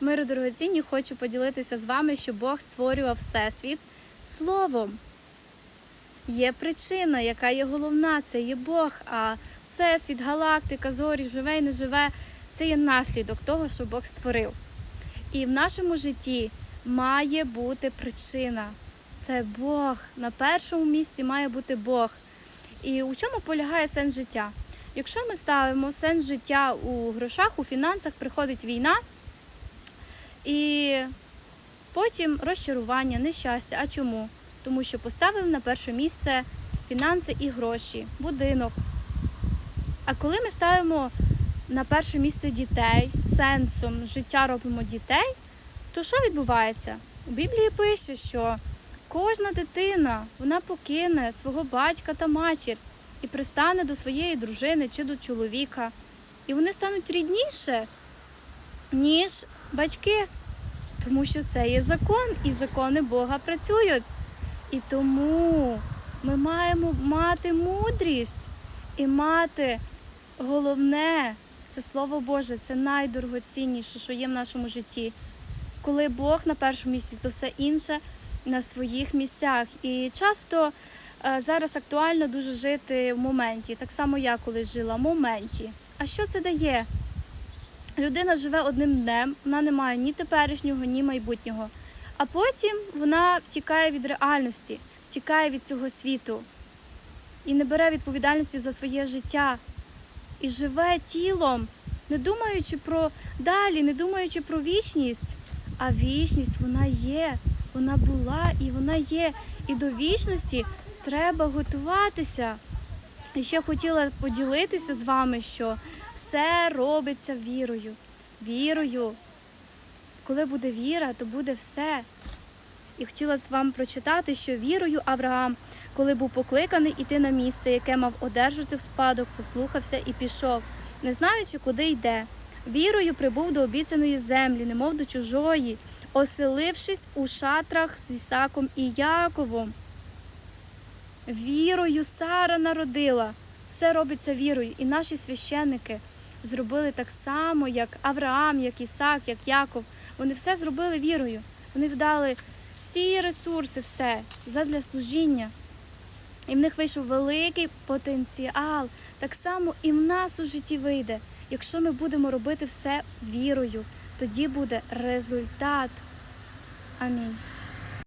Миру дорогоцінні, хочу поділитися з вами, що Бог створював Всесвіт словом. Є причина, яка є головна, це є Бог. А Всесвіт, галактика, зорі, живе і не живе це є наслідок того, що Бог створив. І в нашому житті має бути причина. Це Бог. На першому місці має бути Бог. І у чому полягає сенс життя? Якщо ми ставимо сенс життя у грошах, у фінансах, приходить війна, і потім розчарування, нещастя. А чому? Тому що поставив на перше місце фінанси і гроші, будинок. А коли ми ставимо на перше місце дітей, сенсом життя робимо дітей, то що відбувається? У Біблії пише, що кожна дитина вона покине свого батька та матір і пристане до своєї дружини чи до чоловіка. І вони стануть рідніше, ніж батьки. Тому що це є закон, і закони Бога працюють. І тому ми маємо мати мудрість і мати головне це Слово Боже, це найдорогоцінніше, що є в нашому житті. Коли Бог на першому місці, то все інше на своїх місцях. І часто е, зараз актуально дуже жити в моменті, так само я колись жила в моменті. А що це дає? Людина живе одним днем, вона не має ні теперішнього, ні майбутнього. А потім вона тікає від реальності, тікає від цього світу і не бере відповідальності за своє життя. І живе тілом, не думаючи про далі, не думаючи про вічність. А вічність вона є, вона була і вона є. І до вічності треба готуватися. І ще хотіла поділитися з вами, що все робиться вірою. Вірою. Коли буде віра, то буде все. І хотіла з вам прочитати, що вірою Авраам, коли був покликаний іти на місце, яке мав одержати в спадок, послухався і пішов, не знаючи, куди йде. Вірою прибув до обіцяної землі, немов до чужої, оселившись у шатрах з Ісаком і Яковом. Вірою Сара народила. Все робиться вірою. І наші священники зробили так само, як Авраам, як Ісак, як Яков. Вони все зробили вірою. Вони вдали всі ресурси, все задля служіння. І в них вийшов великий потенціал. Так само і в нас у житті вийде. Якщо ми будемо робити все вірою, тоді буде результат. Амінь.